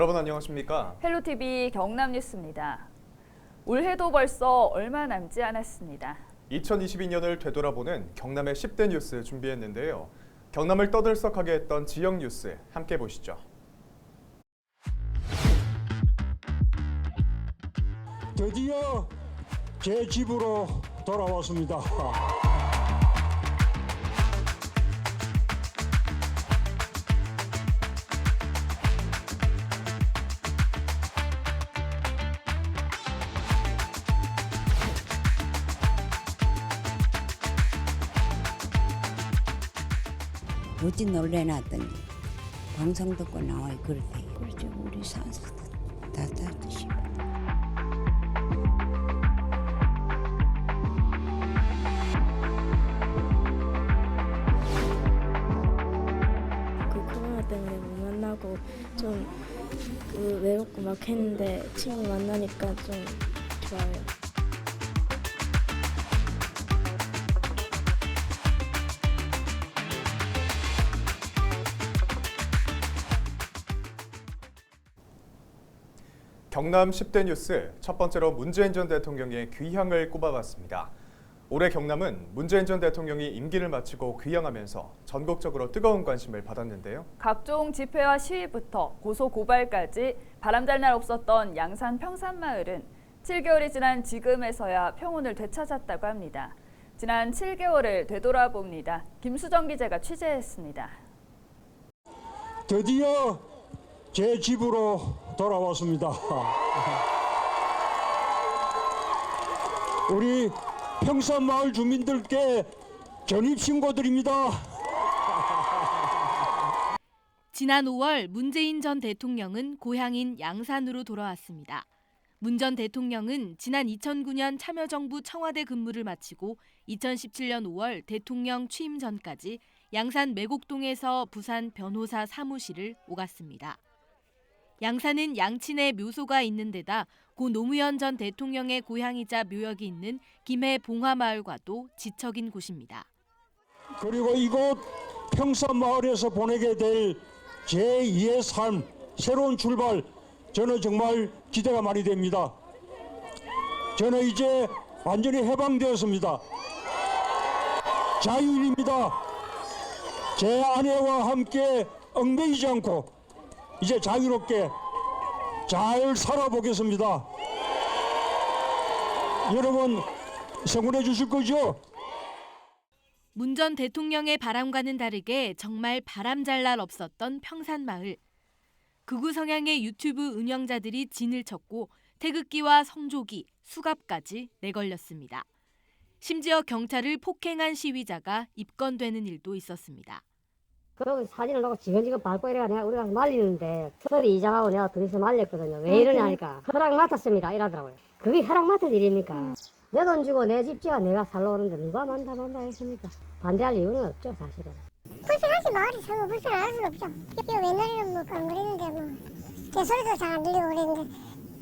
여러분 안녕하십니까? 헬로티비 경남 뉴스입니다. 올해도 벌써 얼마 남지 않았습니다. 2022년을 되돌아보는 경남의 10대 뉴스 준비했는데요. 경남을 떠들썩하게 했던 지역 뉴스 함께 보시죠. 드디어 제 집으로 돌아왔습니다. 어찌 놀래놨더니 방송 듣고 나와요. 그렇대 그렇죠 우리 산사도 다 닦으시 그 코로나 때문에 못 만나고 좀그 외롭고 막 했는데 친구 만나니까 좀 좋아요. 경남 10대 뉴스 첫 번째로 문재인 전 대통령의 귀향을 꼽아봤습니다. 올해 경남은 문재인 전 대통령이 임기를 마치고 귀향하면서 전국적으로 뜨거운 관심을 받았는데요. 각종 집회와 시위부터 고소 고발까지 바람잘 날 없었던 양산 평산마을은 7개월이 지난 지금에서야 평온을 되찾았다고 합니다. 지난 7개월을 되돌아봅니다. 김수정 기자가 취재했습니다. 드디어 제 집으로 돌아왔습니다. 우리 평산 마을 주민들께 전입 신고드립니다. 지난 5월 문재인 전 대통령은 고향인 양산으로 돌아왔습니다. 문 전 대통령은 지난 2009년 참여정부 청와대 근무를 마치고 2017년 5월 대통령 취임 전까지 양산 매곡동에서 부산 변호사 사무실을 오갔습니다. 양산은 양친의 묘소가 있는 데다 고 노무현 전 대통령의 고향이자 묘역이 있는 김해 봉화마을과도 지척인 곳입니다. 그리고 이곳 평산마을에서 보내게 될 제2의 삶, 새로운 출발, 저는 정말 기대가 많이 됩니다. 저는 이제 완전히 해방되었습니다. 자유인입니다. 제 아내와 함께 얽매이지 않고 이제 자유롭게 잘 살아보겠습니다. 여러분, 성원해 주실 거죠? 문 전 대통령의 바람과는 다르게 정말 바람 잘 날 없었던 평산마을. 극우 성향의 유튜브 운영자들이 진을 쳤고 태극기와 성조기, 수갑까지 내걸렸습니다. 심지어 경찰을 폭행한 시위자가 입건되는 일도 있었습니다. 그러고 사진을 놓고 지근지근 밟고 이래가 내가 우리가 말리는데 서리 이장하고 내가 둘이서 말렸거든요. 왜 이러냐 하니까 허락 맡았습니다. 이러더라고요. 그게 허락 맡을 일입니까? 내돈 주고 내 집지가 내가 살러 오는데 누가 만다 만다 했습니까? 반대할 이유는 없죠 사실은. 불편하지 마을이 서로 불편할 수는 없죠. 이거 옛날에는 뭐안 그랬는데 뭐 개소리도 잘 안 들리고 그랬는데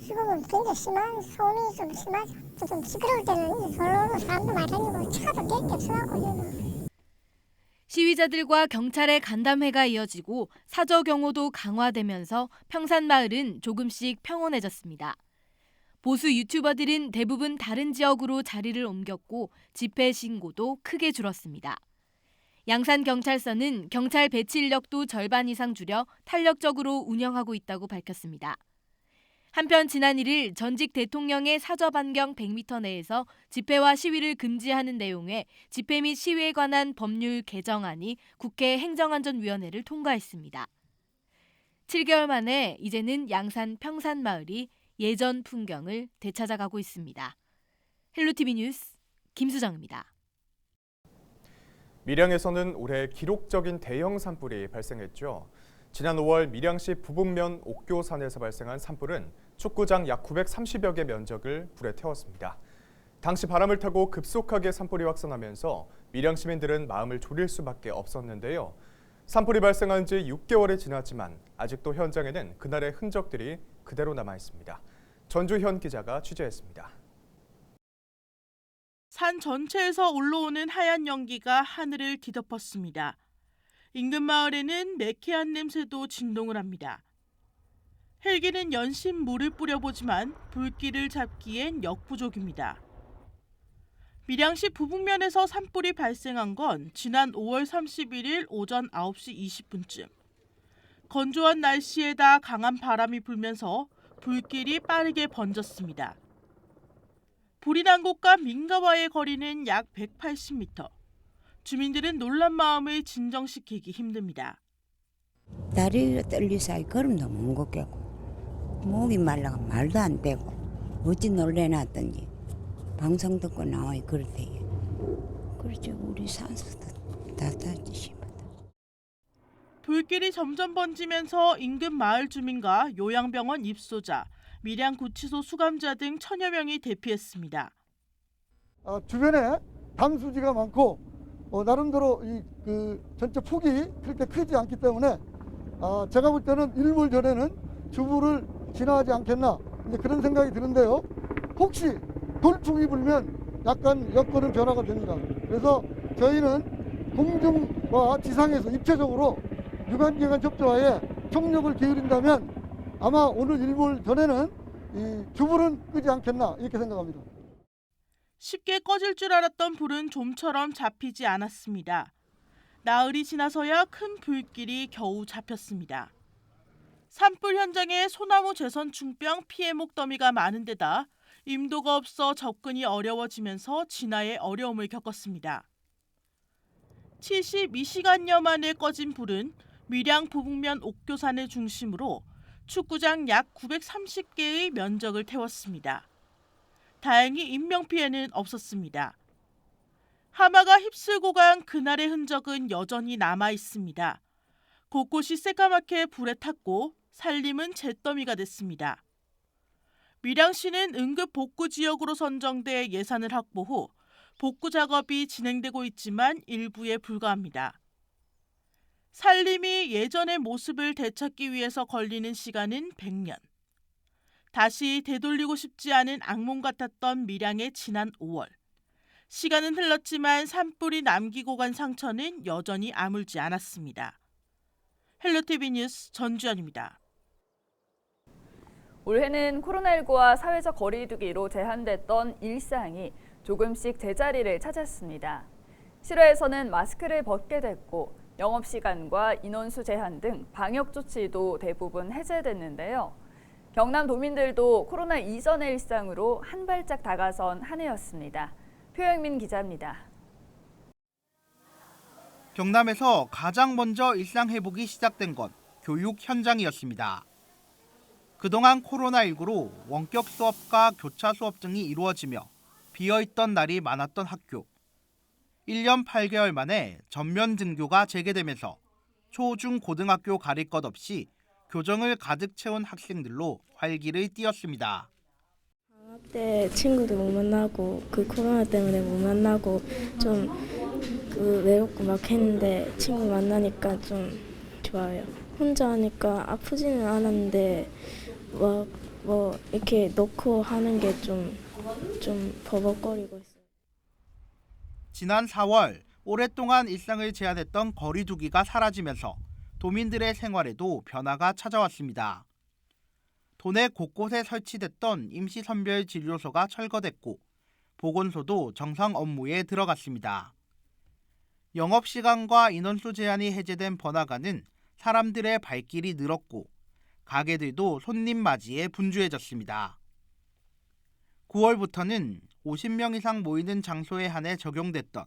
지금은 굉장히 심한 소음이 좀 심하죠. 좀 시끄러울 때는 서로 사람도 많이 다니고 차도 깰게 없어갖고 시위자들과 경찰의 간담회가 이어지고 사저 경호도 강화되면서 평산마을은 조금씩 평온해졌습니다. 보수 유튜버들은 대부분 다른 지역으로 자리를 옮겼고 집회 신고도 크게 줄었습니다. 양산 경찰서는 경찰 배치 인력도 절반 이상 줄여 탄력적으로 운영하고 있다고 밝혔습니다. 한편 지난 1일 전직 대통령의 사저 반경 100m 내에서 집회와 시위를 금지하는 내용의 집회 및 시위에 관한 법률 개정안이 국회 행정안전위원회를 통과했습니다. 7개월 만에 이제는 양산 평산 마을이 예전 풍경을 되찾아가고 있습니다. 헬로티비 뉴스 김수정입니다. 밀양에서는 올해 기록적인 대형 산불이 발생했죠. 지난 5월 밀양시 부북면 옥교산에서 발생한 산불은 축구장 약 930여 개 면적을 불에 태웠습니다. 당시 바람을 타고 급속하게 산불이 확산하면서 밀양 시민들은 마음을 졸일 수밖에 없었는데요. 산불이 발생한 지 6개월이 지났지만 아직도 현장에는 그날의 흔적들이 그대로 남아 있습니다. 전주현 기자가 취재했습니다. 산 전체에서 올라오는 하얀 연기가 하늘을 뒤덮었습니다. 인근 마을에는 매캐한 냄새도 진동을 합니다. 헬기는 연신 물을 뿌려보지만 불길을 잡기엔 역부족입니다. 밀양시 부북면에서 산불이 발생한 건 지난 5월 31일 오전 9시 20분쯤. 건조한 날씨에다 강한 바람이 불면서 불길이 빠르게 번졌습니다. 불이 난 곳과 민가와의 거리는 약 180m. 주민들은 놀란 마음을 진정시키기 힘듭니다. 다리가 떨리서 걸음도 못 걷겠고 목이 말라가 말도 안 되고 어찌 놀래놨던지 방송 듣고 나와요 그렇대요. 그렇죠 우리 산소도 다다지시면 불길이 점점 번지면서 인근 마을 주민과 요양병원 입소자, 밀양구치소 수감자 등 천여 명이 대피했습니다. 아, 주변에 담수지가 많고 어, 나름대로 이 그 전체 폭이 그렇게 크지 않기 때문에 아, 제가 볼 때는 일몰 전에는 주부를 지나가지 않겠나 이제 그런 생각이 드는데요. 혹시 돌풍이 불면 약간 여건은 변화가 됩니다. 그래서 저희는 공중과 지상에서 입체적으로 유관기관 접조하에 총력을 기울인다면 아마 오늘 일몰 전에는 이 주불은 끄지 않겠나 이렇게 생각합니다. 쉽게 꺼질 줄 알았던 불은 좀처럼 잡히지 않았습니다. 나흘이 지나서야 큰 불길이 겨우 잡혔습니다. 산불 현장에 소나무 재선 중병 피해 목더미가 많은 데다 임도가 없어 접근이 어려워지면서 진화에 어려움을 겪었습니다. 72시간여 만에 꺼진 불은 밀양 부북면 옥교산을 중심으로 축구장 약 930개의 면적을 태웠습니다. 다행히 인명피해는 없었습니다. 하마가 휩쓸고 간 그날의 흔적은 여전히 남아 있습니다. 곳곳이 새까맣게 불에 탔고 살림은 잿더미가 됐습니다. 밀양시는 응급 복구 지역으로 선정돼 예산을 확보 후 복구 작업이 진행되고 있지만 일부에 불과합니다. 살림이 예전의 모습을 되찾기 위해서 걸리는 시간은 100년. 다시 되돌리고 싶지 않은 악몽 같았던 밀양의 지난 5월. 시간은 흘렀지만 산불이 남기고 간 상처는 여전히 아물지 않았습니다. 헬로티비 뉴스 전주현입니다. 올해는 코로나19와 사회적 거리두기로 제한됐던 일상이 조금씩 제자리를 찾았습니다. 실외에서는 마스크를 벗게 됐고 영업시간과 인원수 제한 등 방역 조치도 대부분 해제됐는데요. 경남 도민들도 코로나 이전의 일상으로 한 발짝 다가선 한 해였습니다. 표영민 기자입니다. 경남에서 가장 먼저 일상 회복이 시작된 건 교육 현장이었습니다. 그동안 코로나19로 원격 수업과 교차 수업 등이 이루어지며 비어있던 날이 많았던 학교. 1년 8개월 만에 전면 등교가 재개되면서 초, 중, 고등학교 가릴 것 없이 교정을 가득 채운 학생들로 활기를 띄었습니다. 방학 때 친구들 못 만나고 그 코로나 때문에 못 만나고 좀그 외롭고 막 했는데 친구 만나니까 좀 좋아요. 혼자 하니까 아프지는 않았는데 막 뭐 이렇게 놓고 하는 게좀좀 버벅거리고 있어요. 지난 4월 오랫동안 일상을 제한했던 거리두기가 사라지면서 도민들의 생활에도 변화가 찾아왔습니다. 도내 곳곳에 설치됐던 임시선별 진료소가 철거됐고 보건소도 정상 업무에 들어갔습니다. 영업시간과 인원수 제한이 해제된 번화가는 사람들의 발길이 늘었고 가게들도 손님 맞이에 분주해졌습니다. 9월부터는 50명 이상 모이는 장소에 한해 적용됐던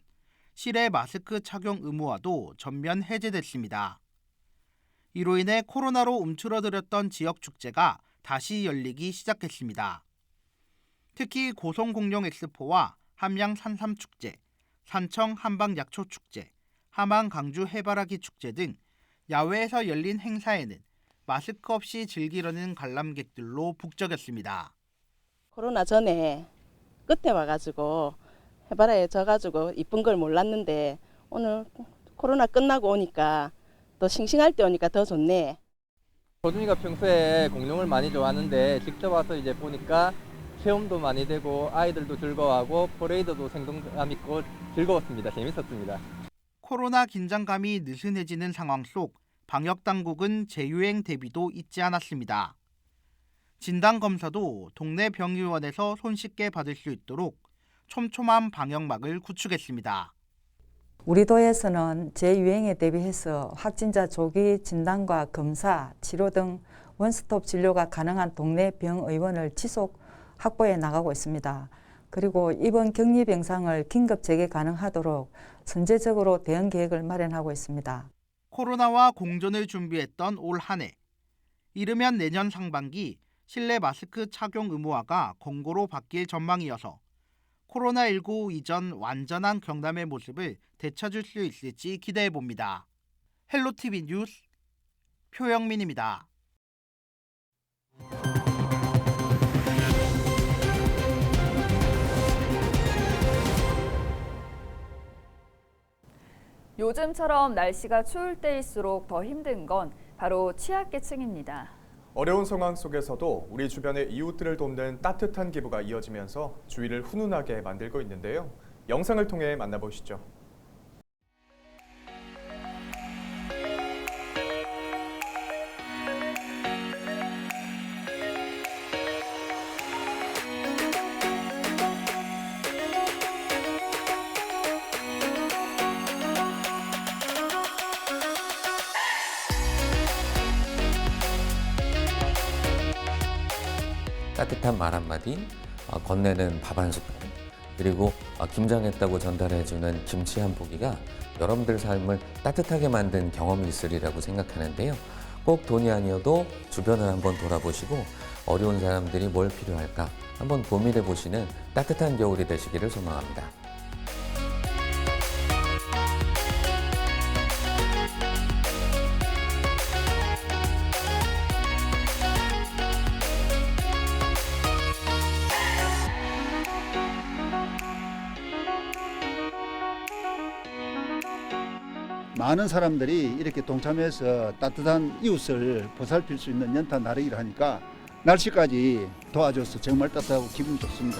실외 마스크 착용 의무화도 전면 해제됐습니다. 이로 인해 코로나로 움츠러들었던 지역 축제가 다시 열리기 시작했습니다. 특히 고성공룡 엑스포와 함양 산삼 축제, 산청 한방 약초 축제, 함안 강주 해바라기 축제 등 야외에서 열린 행사에는 마스크 없이 즐기려는 관람객들로 북적였습니다. 코로나 전에 끝에 와가지고 해바라에 져가지고 이쁜 걸 몰랐는데 오늘 코로나 끝나고 오니까 또 싱싱할 때 오니까 더 좋네. 도준이가 평소에 공룡을 많이 좋아하는데 직접 와서 이제 보니까 체험도 많이 되고 아이들도 즐거워하고 퍼레이드도 생동감 있고 즐거웠습니다. 재밌었습니다. 코로나 긴장감이 느슨해지는 상황 속 방역 당국은 재유행 대비도 잊지 않았습니다. 진단 검사도 동네 병의원에서 손쉽게 받을 수 있도록 촘촘한 방역막을 구축했습니다. 우리 도에서는 재유행에 대비해서 확진자 조기 진단과 검사, 치료 등 원스톱 진료가 가능한 동네 병의원을 지속 확보해 나가고 있습니다. 그리고 이번 격리 병상을 긴급 재개 가능하도록 선제적으로 대응 계획을 마련하고 있습니다. 코로나와 공존을 준비했던 올 한 해. 이르면 내년 상반기 실내 마스크 착용 의무화가 권고로 바뀔 전망이어서 코로나19 이전 완전한 경남의 모습을 되찾을 수 있을지 기대해 봅니다. 헬로티비 뉴스 표영민입니다. 요즘처럼 날씨가 추울 때일수록 더 힘든 건 바로 취약계층입니다. 어려운 상황 속에서도 우리 주변의 이웃들을 돕는 따뜻한 기부가 이어지면서 주위를 훈훈하게 만들고 있는데요. 영상을 통해 만나보시죠. 따뜻한 말 한마디, 어, 건네는 밥 한 숟갈, 그리고 어, 김장했다고 전달해주는 김치 한 포기가 여러분들 삶을 따뜻하게 만든 경험이 있으리라고 생각하는데요. 꼭 돈이 아니어도 주변을 한번 돌아보시고 어려운 사람들이 뭘 필요할까 한번 고민해 보시는 따뜻한 겨울이 되시기를 소망합니다. 많은 사람들이 이렇게 동참해서 따뜻한 이웃을 보살필 수 있는 연타 나르기를 하니까 날씨까지 도와줘서 정말 따뜻하고 기분 좋습니다.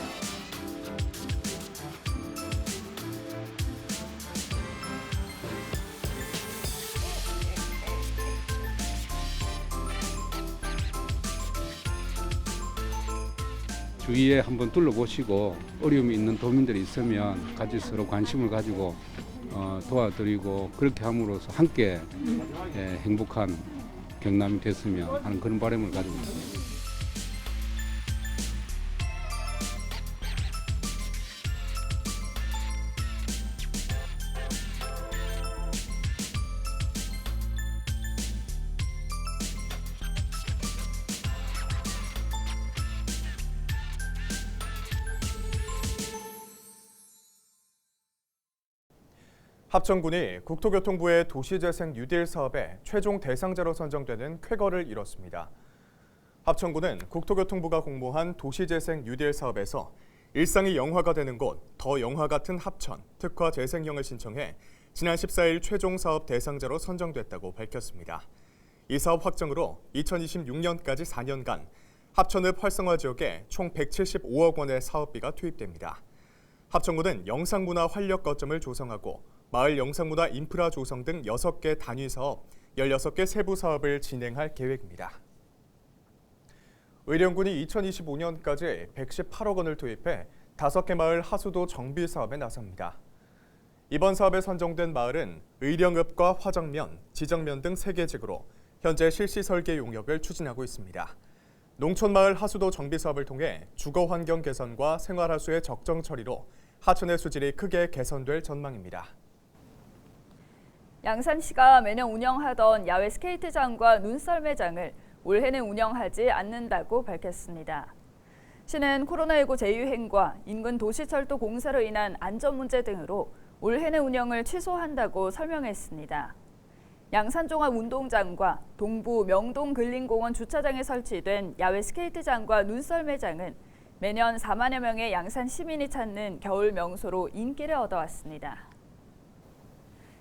주위에 한번 둘러보시고 어려움이 있는 도민들이 있으면 같이 서로 관심을 가지고 어, 도와드리고 그렇게 함으로써 함께 예, 행복한 경남이 됐으면 하는 그런 바람을 가지고 있습니다. 합천군이 국토교통부의 도시재생 뉴딜 사업의 최종 대상자로 선정되는 쾌거를 이뤘습니다. 합천군은 국토교통부가 공모한 도시재생 뉴딜 사업에서 일상이 영화가 되는 곳, 더 영화 같은 합천, 특화 재생형을 신청해 지난 14일 최종 사업 대상자로 선정됐다고 밝혔습니다. 이 사업 확정으로 2026년까지 4년간 합천읍 활성화 지역에 총 175억 원의 사업비가 투입됩니다. 합천군은 영상문화 활력 거점을 조성하고 마을 영상문화 인프라 조성 등 6개 단위 사업, 16개 세부 사업을 진행할 계획입니다. 의령군이 2025년까지 118억 원을 투입해 5개 마을 하수도 정비 사업에 나섭니다. 이번 사업에 선정된 마을은 의령읍과 화정면, 지정면 등 3개 지구로 현재 실시 설계 용역을 추진하고 있습니다. 농촌마을 하수도 정비 사업을 통해 주거 환경 개선과 생활하수의 적정 처리로 하천의 수질이 크게 개선될 전망입니다. 양산시가 매년 운영하던 야외 스케이트장과 눈썰매장을 올해는 운영하지 않는다고 밝혔습니다. 시는 코로나19 재유행과 인근 도시철도 공사로 인한 안전 문제 등으로 올해는 운영을 취소한다고 설명했습니다. 양산종합운동장과 동부 명동 근린공원 주차장에 설치된 야외 스케이트장과 눈썰매장은 매년 4만여 명의 양산 시민이 찾는 겨울 명소로 인기를 얻어왔습니다.